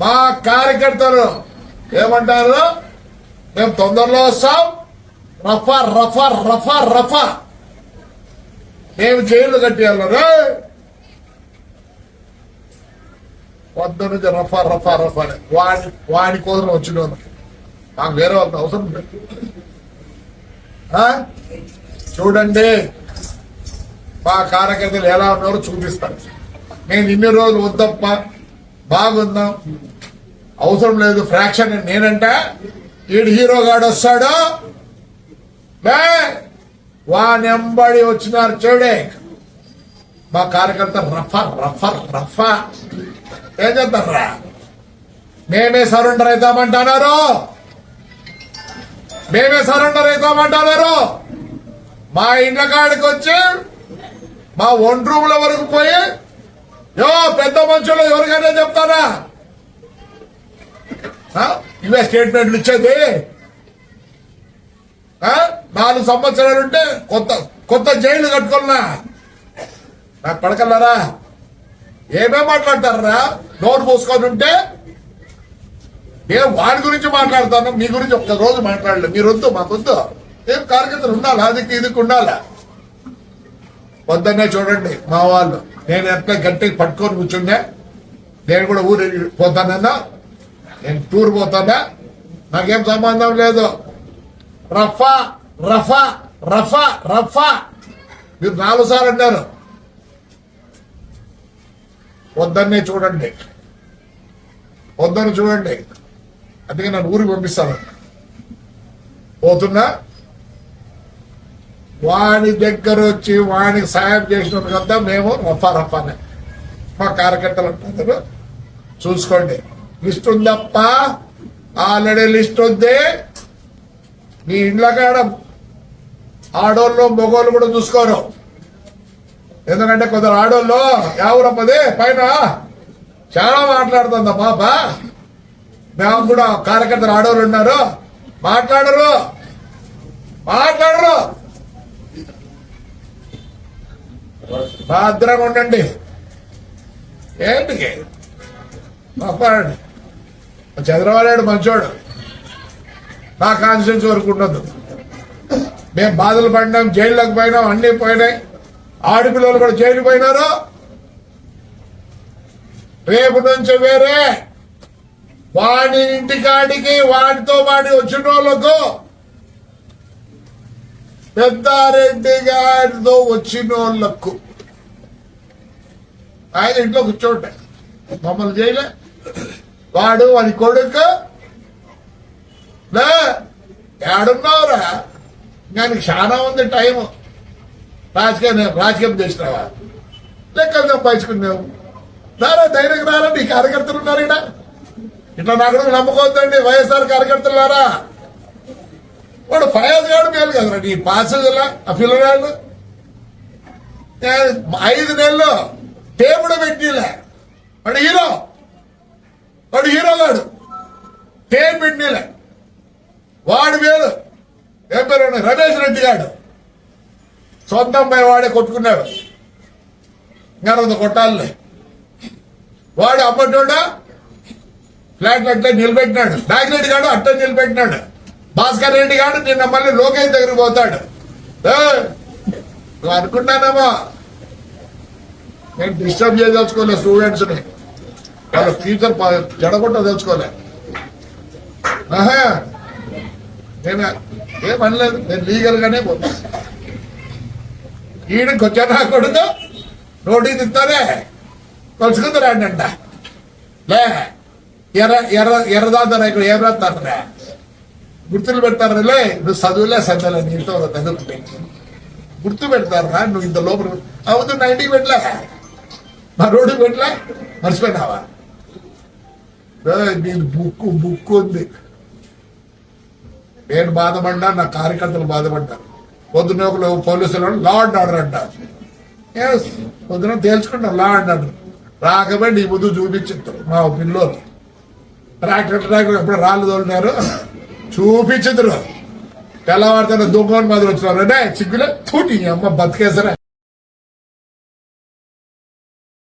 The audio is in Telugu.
మా కార్యకర్తలు ఏమంటారు? మేము తొందరలో వస్తాం. రఫా రఫా రఫా రఫా. మేము జైలు కట్టేయాలి పొద్దు నుంచి రఫా రఫా రఫా వాడి వాడి కోసం వచ్చిన వాళ్ళు మాకు వేరే వాళ్ళ అవసరం చూడండి. మా కార్యకర్తలు ఎలా ఉన్నారో చూపిస్తాను. నేను ఇన్ని రోజులు వద్దప్ప బాగుందాం. అవసరం లేదు ఫ్రాక్షన్ నేనంట ఈడు హీరో గాడు వస్తాడు. వా వానెంబడి వచ్చినారు చూడే. మా కార్యకర్త రఫ రఫ రఫ. ఏం చేద్దాంరా? మేమే సరెండర్ అవుతామంటున్నారు మేమే సరెండర్ అవుతామంటున్నారు మా ఇండ్ల కాడికి వచ్చి మా ఒంటి రూమ్ల వరకు పోయి యో పెద్ద మనుషులు ఎవరికైనా చెప్తారా? ఇవే స్టేట్మెంట్లు ఇచ్చేది. నాలుగు సంవత్సరాలు ఉంటే కొత్త కొత్త జైలు కట్టుకున్నా. నాకు పడకల్లారా ఏమేం మాట్లాడతారా? నోరు మూసుకొని ఉంటే నేను వాడి గురించి మాట్లాడతాను మీ గురించి ఒక్క రోజు మాట్లాడలేదు. మీరు వద్దు మాకొద్దు. ఏం కార్యకర్తలు ఉండాలా? అదికి ఇదికి ఉండాలా? పొద్దున్నే చూడండి మా వాళ్ళు. నేను ఎట్లా గట్టిగా పట్టుకొని కూర్చుండే. నేను కూడా ఊరు పోతానన్నా. నేను టూర్ పోతానా? నాకేం సంబంధం లేదు. రఫా రఫా రఫా రఫా. మీరు నాలుగు సార్లు అన్నారు. వద్దన్నే చూడండి. వద్దని చూడండి. అందుకే నన్ను ఊరికి పంపిస్తాను. పోతున్నా? వాని దగ్గర వచ్చి వానికి సాయం చేసిన కదా మేము రఫా రఫానే. మా కార్యకర్తలు అంటారు చూసుకోండి. లిస్ట్ ఉందప్ప ఆల్రెడీ లిస్ట్ ఉంది మీ ఇండ్ల కాడ. ఆడోళ్ళు మొగోళ్ళు కూడా చూసుకోరు. ఎందుకంటే కొందరు ఆడోళ్ళు ఎవరమ్మది పైన చాలా మాట్లాడుతుంది పాప. మేము కూడా కార్యకర్తలు ఆడోళ్ళు ఉన్నారు. మాట్లాడరు. మాట్లాడరు. భద్రంగా ఉండండి ఏంటికి మాట్లాడండి చంద్రబాబు మంచోడు. నా కాన్స్టిట్యూన్స్ వరకు ఉండదు. మేము బాధలు పడినాం జైల్లోకి పోయినాం అన్ని పోయినాయి. ఆడపిల్లలు కూడా జైలు పోయినారు. రేపు నుంచి వేరే. వాడి ఇంటికాడికి వాడితో వాడి వచ్చిన వాళ్ళకు పెద్దారెడ్డి గారితో వచ్చిన వాళ్ళకు ఆయన ఇంట్లో కూర్చోట మమ్మల్ని చేయలే. వాడు వాడి కొడుకు. లే ఏడున్నావురా? దానికి చాలా ఉంది టైం రాజకీయం రాజకీయం చేసినావా? లెక్కలు పంచుకున్నావు రారా ధైర్యం రారా? నీ కార్యకర్తలు ఉన్నారు ఇక్కడ ఇట్లా నాకు నమ్మకం వద్దండి వైఎస్ఆర్ కార్యకర్తలు రారా వాడు ఫయాజ్ గాడు మేలు కదరా. నీ పాసెస్ ఆ పిల్లగాళ్ళు ఐదు నెలలు టేబుడ పెట్టిలే. వాడు హీరో. వాడు హీరో గాడు. టేప్ పెట్టిలే. వాడు వేరు ఏం పేరు రమేష్ రెడ్డి గాడు. సొంత అమ్మాయి వాడే కొట్టుకున్నాడు. ఇంకా కొట్టాలి. వాడు అమ్మటోడా ఫ్లాట్ అట్లా నిలబెట్టినాడు. నాగిరెడ్డి గాడు అట్ట నిలబెట్టినాడు. భాస్కర్ రెడ్డి గారు నిన్న మళ్ళీ లోకేష్ దగ్గరికి పోతాడు. నువ్వు అనుకుంటానమ్మా. నేను డిస్టర్బ్ చేయదలుచుకోలే స్టూడెంట్స్ని వాళ్ళ ఫ్యూచర్ జడగొట్ట తెలుసుకోలే. ఆహా. నేను ఏమనలేదు నేను లీగల్ గానే పోతా. ఈయనకి వచ్చా నా కొడుకు? నోటీస్ ఇస్తారే? కలుసుకుందరాండి అంట. లే ఎర్ర ఎర్ర ఎర్రదాతారా ఇక్కడ ఏం రాస్తారా గుర్తులు పెడతారా లే నువ్వు చదువులే సందలే నీతో చదువుకుంటే గుర్తు పెడతారా? నువ్వు ఇంత లోపల అవును నా ఇంటికి పెట్టలే. మా రోడ్డు పెట్టలే? మర్చిపోయినావా? ఏయ్, బుక్కు బుక్కు ఉంది. నేను బాధపడ్డా నా కార్యకర్తలు బాధపడ్డారు. పొద్దున ఒకరు పోలీసులు లా అండ్ ఆర్డర్ అంటారు. పొద్దున తేల్చుకుంటారు లా అండ్ ఆర్డర్ రాకపోయి నీ ముందు చూపించారు మా పిల్లోలు. ట్రాక్టర్ ట్రాక్టర్ ఎప్పుడు రాళ్ళు తోలినారు చూపించదురు. తెల్లవారితేనే దుమ్మని మాదిరి వచ్చినారు అంటే చిగ్గులే తోటి అమ్మ బతికేసరే.